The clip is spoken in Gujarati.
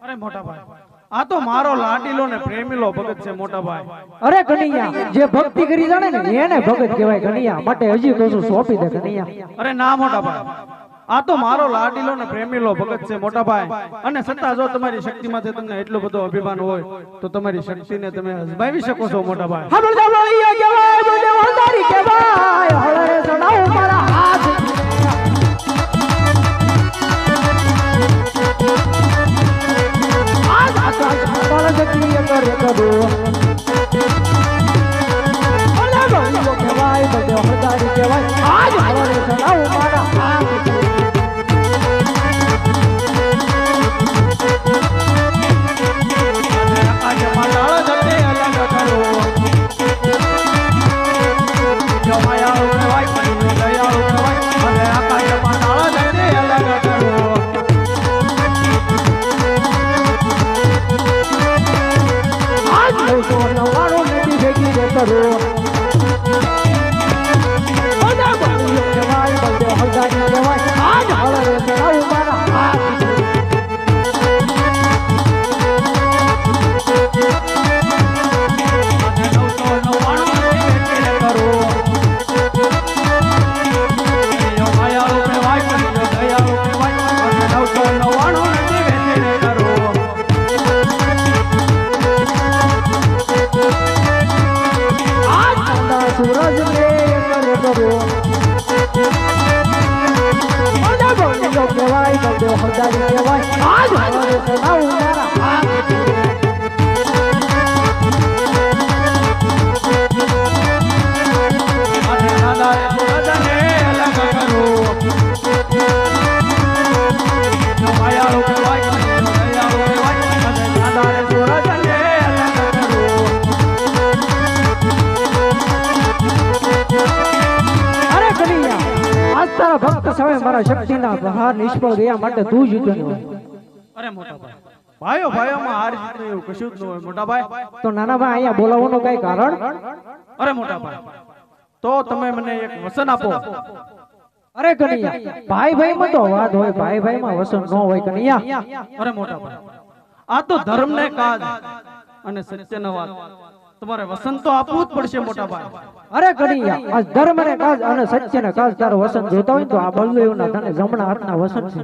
અરે મોટા ભાઈ આ તો મારો લાડીલો ને પ્રેમીલો ભગત છે મોટા ભાઈ અરે કનૈયા જે ભક્તિ કરી જાણે ને એને ભગત કહેવાય કનૈયા માટે હજી કહું છું સોંપી દે કનૈયા અરે ના મોટા ભાઈ આ તો મારો લાડીલો ને પ્રેમીલો ભગત છે મોટા ભાઈ અને સત્તા જો તમારી શક્તિમાંથી તમને એટલો બધો અભિમાન હોય તો તમારી શક્તિને તમે અજમાવી શકો છો મોટા ભાઈ હાલો ચાલો અહીંયા કહેવાય બોલે વળદારી કહેવાય ગતિએ કરે કરો. કહેવાય બોલે વળદારી કહેવાય આજ હળરે ચડાવો મારા કરો બધા બોલ્યો કહેવાય બોલે હળદારી કહેવાય આજ હળરે ચડાવો સૂરજ ને કરે કરો બધા બોલ્યો કહેવાય કહેવાય. આજ ચડાવો મારા ભક્ત સામે મારા શક્તિના બહાર નિષ્ફળ ગયા માટે તું જ ન હોય કારણ અરે ભાઈ તો તમે મને એક આપો અરે કનૈયા ભાઈ ભાઈ તો વાત હોય ભાઈ ભાઈ હોય કનૈયા આ તો ધર્મ ને વાત. તમારે વસન તો આપવું જ પડશે મોટા ભાઈ. અરે ઘણી આ ધર્મ ને કાજ અને સત્ય ને કાજ તારો વસન જોતા હોય તો આ બળદેવના તને જમણા હાથના વસન છે.